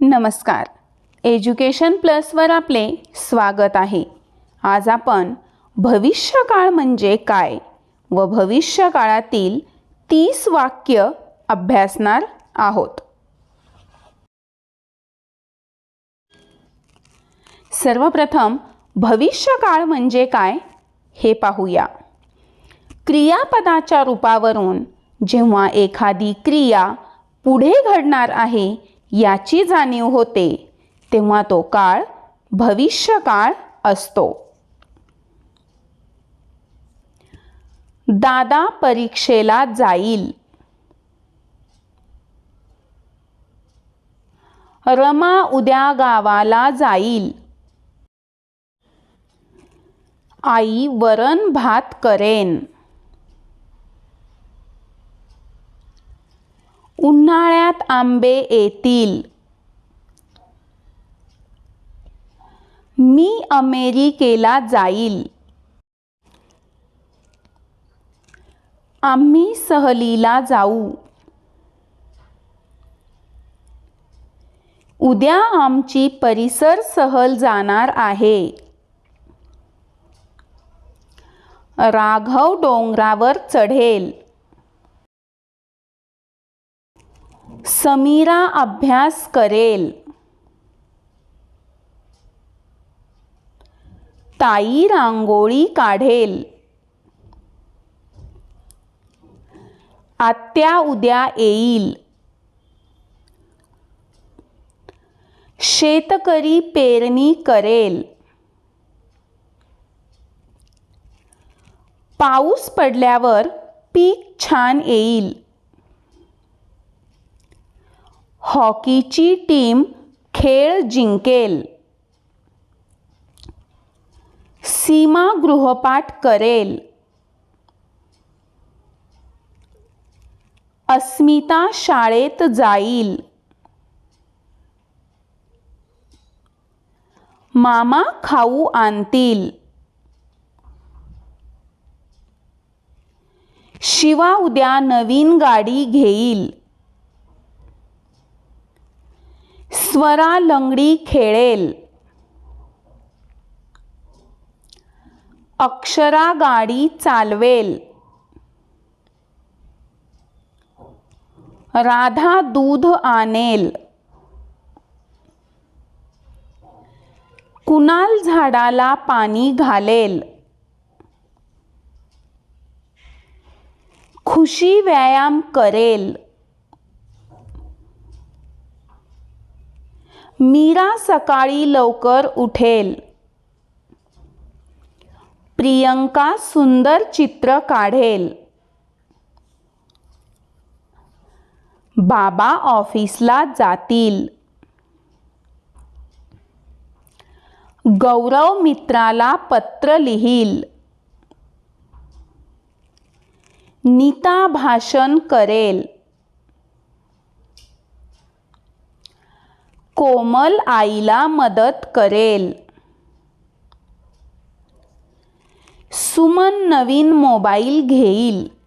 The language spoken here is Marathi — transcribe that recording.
नमस्कार. एज्युकेशन प्लसवर आपले स्वागत आहे. आज आपण भविष्यकाळ म्हणजे काय व भविष्यकाळातील तीस वाक्य अभ्यासणार आहोत. सर्वप्रथम भविष्यकाळ म्हणजे काय हे पाहूया. क्रियापदाच्या रूपावरून जेव्हा एखादी क्रिया पुढे घडणार आहे याची जाणीव होते तेव्हा तो काळ भविष्यकाळ असतो. दादा परीक्षेला जाईल. रमा उद्या गावाला जाईल. आई वरण भात करेन. उन्हाळ्यात आंबे येतील. मी अमेरिकेला जाईल. आम्ही सहलीला जाऊ. उद्या आमची परिसर सहल जाणार आहे. राघव डोंगरावर चढेल. समीरा अभ्यास करेल. ताई रांगोळी काढेल. आत्या उद्या येईल. शेतकरी पेरणी करेल. पाऊस पडल्यावर पीक छान येईल. हॉकीची टीम खेळ जिंकेल. सीमा गृहपाठ करेल. अस्मिता शाळेत जाईल. मामा खाऊ आणतील. शिवा उद्या नवीन गाडी घेईल. स्वरा लंगडी खेळेल. अक्षरा गाडी चालवेल. राधा दूध आणेल. कुणाल झाडाला पाणी घालेल. खुशी व्यायाम करेल. मीरा सकाळी लवकर उठेल. प्रियंका सुंदर चित्र काढेल. बाबा ऑफिसला जातील. गौरव मित्राला पत्र लिहील. नीता भाषण करेल. कोमल आईला मदत करेल. सुमन नवीन मोबाईल घेईल.